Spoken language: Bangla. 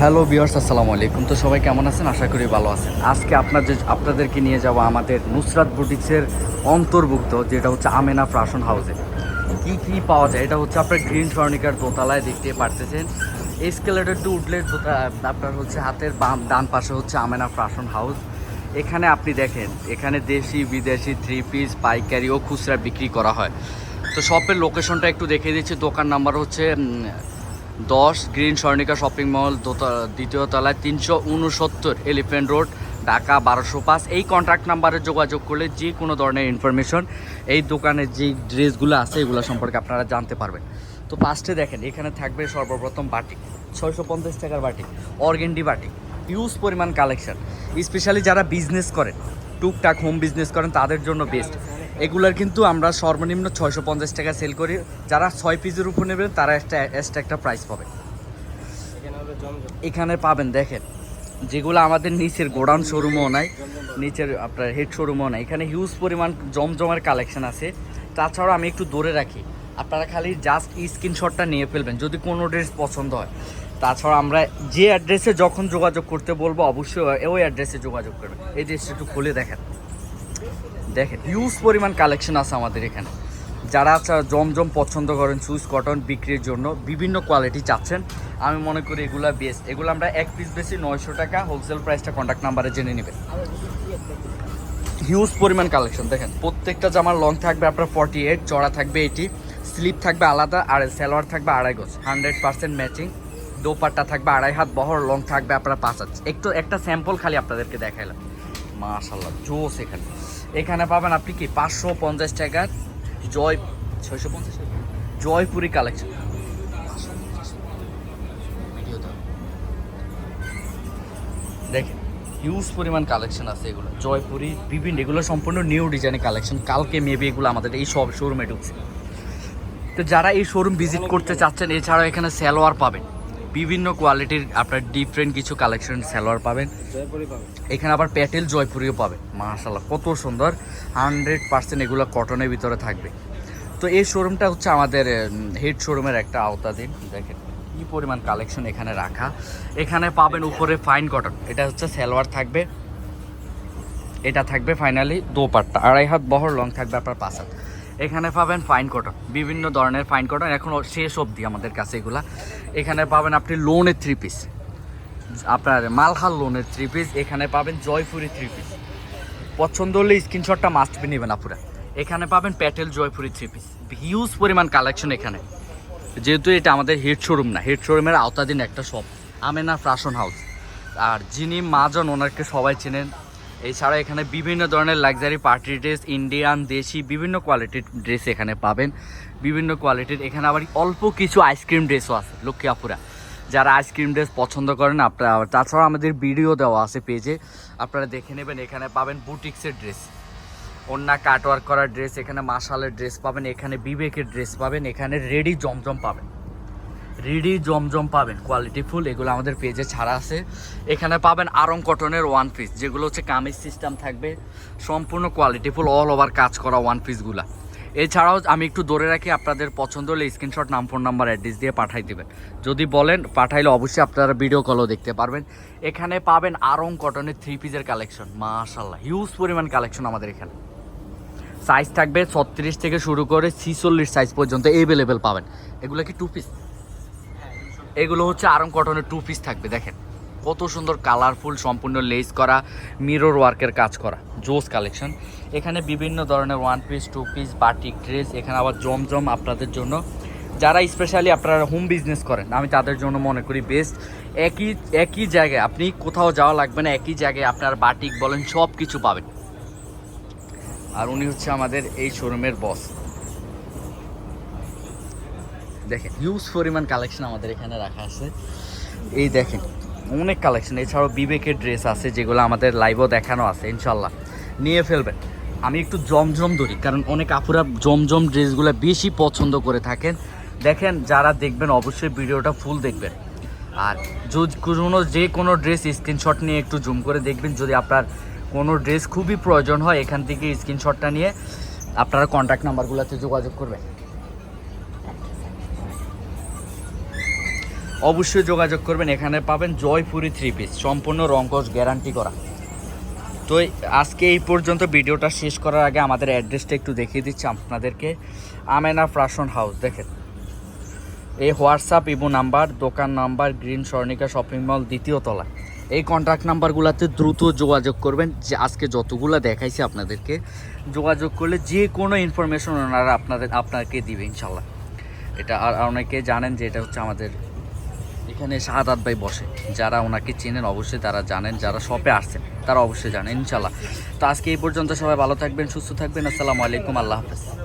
হ্যালো বিয়ার্স আসসালামু আলাইকুম। তো সবাই কেমন আছেন? আশা করি ভালো আছেন। আজকে আপনার যে আপনাদেরকে নিয়ে যাব আমাদের নুসরাত বুটিক্সের অন্তর্ভুক্ত, যেটা হচ্ছে আমেনা ফ্যাশন হাউসে। কি কি পাওয়া যায়? এটা হচ্ছে আপনার গ্রিন ফার্নিকার দোতলায় দেখতে পারতেছেন। এসকেলেটর টু উঠলে আপনার হচ্ছে হাতের বাম ডান পাশে হচ্ছে আমেনা ফ্যাশন হাউস। এখানে আপনি দেখেন, এখানে দেশি, বিদেশি থ্রি পিস পাইকারি ও খুচরা বিক্রি করা হয়। তো শপের লোকেশনটা একটু দেখিয়ে দিচ্ছি। দোকান নাম্বার হচ্ছে দশ গ্রিন স্বর্ণিকা শপিং মল দ্বিতীয় তলায় তিনশো উনসত্তর এলিফেন্ট রোড, ঢাকা বারোশো পাঁচ। এই কন্ট্যাক্ট নাম্বারে যোগাযোগ করলে যে কোনো ধরনের ইনফরমেশন এই দোকানের যে ড্রেসগুলো আছে, এগুলো সম্পর্কে আপনারা জানতে পারবেন। তো ফার্স্টে দেখেন, এখানে থাকবে সর্বপ্রথম বাটিক ছয়শো পঞ্চাশ টাকার বাটি অর্গেন্ডি বাটিক হিউজ পরিমাণ কালেকশন স্পেশালি যারা বিজনেস করেন, টুকটাক হোম বিজনেস করেন, তাদের জন্য বেস্ট এগুলার কিন্তু আমরা সর্বনিম্ন ছয়শো পঞ্চাশ টাকা সেল করি। যারা ছয় পিসের উপর নেবেন তারা একটা এক্সট্রা একটা প্রাইস পাবে। এখানে পাবেন দেখেন। যেগুলো আমাদের নিচের গোডাউন শোরুমও নাই নিচের আপনার হেড শোরুমও নাই। এখানে হিউজ পরিমাণ জমজমের কালেকশন আছে। তাছাড়াও আমি একটু দূরে রাখি আপনারা খালি জাস্ট স্ক্রিনশটটা নিয়ে ফেলবেন যদি কোনো ড্রেস পছন্দ হয়। তাছাড়া আমরা যে অ্যাড্রেসে যখন যোগাযোগ করতে বলব অবশ্যই ওই অ্যাড্রেসে যোগাযোগ করবেন। এই ড্রেসটা একটু খুলে দেখেন। দেখেন হিউজ পরিমাণ কালেকশন আছে আমাদের এখানে। যারা চা- জমজম পছন্দ করেন সুইস কটন বিক্রির জন্য বিভিন্ন কোয়ালিটি চাচ্ছেন। আমি মনে করি এগুলা বেস্ট এগুলো আমরা এক পিস বেশি নয়শো টাকা হোলসেল প্রাইসটা কন্ট্যাক্ট নাম্বারে জেনে নেবেন। হিউজ পরিমাণ কালেকশন দেখেন, প্রত্যেকটা জামার লং থাকবে আপনার ফর্টি এইট চড়া থাকবে এইটি স্লিপ থাকবে আলাদা, আর সালোয়ার থাকবে আড়াই গজ। হান্ড্রেড পার্সেন্ট ম্যাচিং দোপাট্টা থাকবে আড়াই হাত, বহর লং থাকবে আপনার পাঁচ হাত। একটু একটা স্যাম্পল খালি আপনাদেরকে দেখাইলাম। মাশাল্লাহ জোস এখানে। এখানে পাবেন আপনি কি, পাঁচশো পঞ্চাশ টাকার জয়, ছয়শো পঞ্চাশ টাকা? জয়পুরি কালেকশন। দেখেন হিউজ পরিমাণ কালেকশন আছে এগুলো, জয়পুরি, বিভিন্ন, এগুলো সম্পূর্ণ নিউ ডিজাইনের কালেকশন। কালকে মেবি এগুলো আমাদের এই সব শোরুমে ঢুকছে। তো যারা এই শোরুম ভিজিট করতে চাচ্ছেন, এছাড়াও এখানে সালোয়ার পাবেন। বিভিন্ন কোয়ালিটির আপনার ডিফারেন্ট কিছু কালেকশন সালোয়ার পাবেন। এখানে আবার প্যাটেল জয়পুরিও পাবেন। মাশাল্লাহ কত সুন্দর। হান্ড্রেড পার্সেন্ট এগুলো কটনের ভিতরে থাকবে। তো এই শোরুমটা হচ্ছে আমাদের হেড শোরুমের একটা আওতাধীন। দেখেন কি পরিমাণ কালেকশন এখানে রাখা। এখানে পাবেন উপরে ফাইন কটন এটা হচ্ছে সালোয়ার থাকবে। এটা থাকবে ফাইনালি দোপাট্টা। আড়াই হাত বহর লং থাকবে আপনার পাঁচ হাত। এখানে পাবেন ফাইন কটন বিভিন্ন ধরনের ফাইন কটন এখনও শেষ অবধি আমাদের কাছে এগুলা। এখানে পাবেন আপনি লোনের থ্রি পিস আপনার মালহাল লোনের থ্রি পিস এখানে পাবেন জয়পুরি থ্রি পিস পছন্দ হলে স্ক্রিনশটটা মাস্ট বি নেবেন আপুরা। এখানে পাবেন Patel Jaipuri three piece huge পরিমাণ কালেকশন এখানে। যেহেতু এটা আমাদের হেড শোরুম না হেড শোরুমের আওতাধীন একটা শপ আমেনা ফ্যাশন হাউস আর যিনি মাজন ওনারকে সবাই চেনেন। এছাড়া এখানে বিভিন্ন ধরনের লাক্সারি পার্টি ড্রেস ইন্ডিয়ান দেশি, বিভিন্ন কোয়ালিটির ড্রেস এখানে পাবেন। বিভিন্ন কোয়ালিটির এখানে আবার অল্প কিছু আইসক্রিম ড্রেসও আছে লক্ষ্মী আপুরা যারা আইসক্রিম ড্রেস পছন্দ করেন, আপনারা তাছাড়া আমাদের ভিডিও দেওয়া আছে পেজে আপনারা দেখে নেবেন, এখানে পাবেন বুটিক্সের ড্রেস অন্যা কাটওয়ার্ক করার ড্রেস এখানে মাশালের ড্রেস পাবেন, এখানে বিবেকের ড্রেস পাবেন, এখানে রেডি জমজম পাবেন। রেডি জমজম পাবেন কোয়ালিটি ফুল এগুলো আমাদের পেজে ছাড়া আছে। এখানে পাবেন আরং কটনের ওয়ান পিস যেগুলো হচ্ছে কামিজ সিস্টেম থাকবে, সম্পূর্ণ কোয়ালিটি ফুল অল ওভার কাজ করা ওয়ান পিসগুলা এছাড়াও আমি একটু ধরে রাখি, আপনাদের পছন্দ হলে স্ক্রিনশট নাম ফোন নাম্বার অ্যাড্রেস দিয়ে পাঠাই দেবেন। যদি বলেন, পাঠাইলে অবশ্যই আপনারা ভিডিও কলও দেখতে পারবেন। এখানে পাবেন আরং কটনের থ্রি পিসের কালেকশন মাশাল্লাহ হিউজ পরিমাণ কালেকশন আমাদের এখানে। সাইজ থাকবে ছত্রিশ থেকে শুরু করে ছিচল্লিশ সাইজ পর্যন্ত এভেলেবেল পাবেন। এগুলো কি টু পিস এগুলো হচ্ছে আরং কটনের টু পিস থাকবে, দেখেন। কত সুন্দর কালারফুল সম্পূর্ণ লেস করা মিরর ওয়ার্কের কাজ করা, জোস কালেকশন এখানে বিভিন্ন ধরনের one piece two piece batik dress এখানে আবার জমজম আপনাদের জন্য। যারা স্পেশালি আপনারা হোম বিজনেস করেন, আমি তাদের জন্য মনে করি বেস্ট একই একই জায়গায়, আপনি কোথাও যাওয়া লাগবে না, একই জায়গায় আপনার বাটিক বলেন সব কিছু পাবেন। আর উনি হচ্ছে আমাদের এই শোরুমের বস দেখেন হিউজ পরিমাণ কালেকশন আমাদের এখানে রাখা আছে। এই দেখেন, অনেক কালেকশন এছাড়াও বিবেকের ড্রেস আছে, যেগুলো আমাদের লাইভও দেখানো আছে ইনশাল্লাহ নিয়ে ফেলবেন। আমি একটু জমজম ধরি, কারণ অনেক আপুরা জমজম ড্রেসগুলো বেশি পছন্দ করে থাকেন। দেখেন, যারা দেখবেন, অবশ্যই ভিডিওটা ফুল দেখবেন। আর যদি কোনো যে কোনো ড্রেস স্ক্রিনশট নিয়ে একটু জুম করে দেখবেন, যদি আপনার কোনো ড্রেস খুবই প্রয়োজন হয়, এখান থেকে স্ক্রিনশটটা নিয়ে আপনারা কন্ট্যাক্ট নাম্বারগুলোতে যোগাযোগ করবেন। অবশ্যই যোগাযোগ করবেন। এখানে পাবেন জয়পুরি থ্রি পিস সম্পূর্ণ রঙ্কশ গ্যারান্টি করা। তো আজকে এই পর্যন্ত ভিডিওটা শেষ করার আগে আমাদের অ্যাড্রেসটা একটু দেখিয়ে দিচ্ছি আপনাদেরকে। আমেনা ফ্রাশন হাউস, দেখেন। এই হোয়াটসঅ্যাপ ইবো নাম্বার, দোকান number, green Swarnika shopping mall, দ্বিতীয় তলা এই কন্ট্যাক্ট নাম্বারগুলোতে দ্রুত যোগাযোগ করবেন। যে আজকে যতগুলো দেখাইছি আপনাদেরকে, যোগাযোগ করলে যে কোনো ইনফরমেশন ওনারা আপনাদের আপনাকে দিবে, ইনশাল্লাহ। এটা আর অনেকে জানেন যে এটা হচ্ছে আমাদের এখানে শাহাদ ভাই বসে। যারা ওনাকে চেনেন অবশ্যই তারা জানেন, যারা শপে আসছেন, তারা অবশ্যই জানেন ইনশাল্লাহ তো আজকে এই পর্যন্ত সবাই ভালো থাকবেন, সুস্থ থাকবেন। আসসালামু আলাইকুম, আল্লাহ হাফেজ।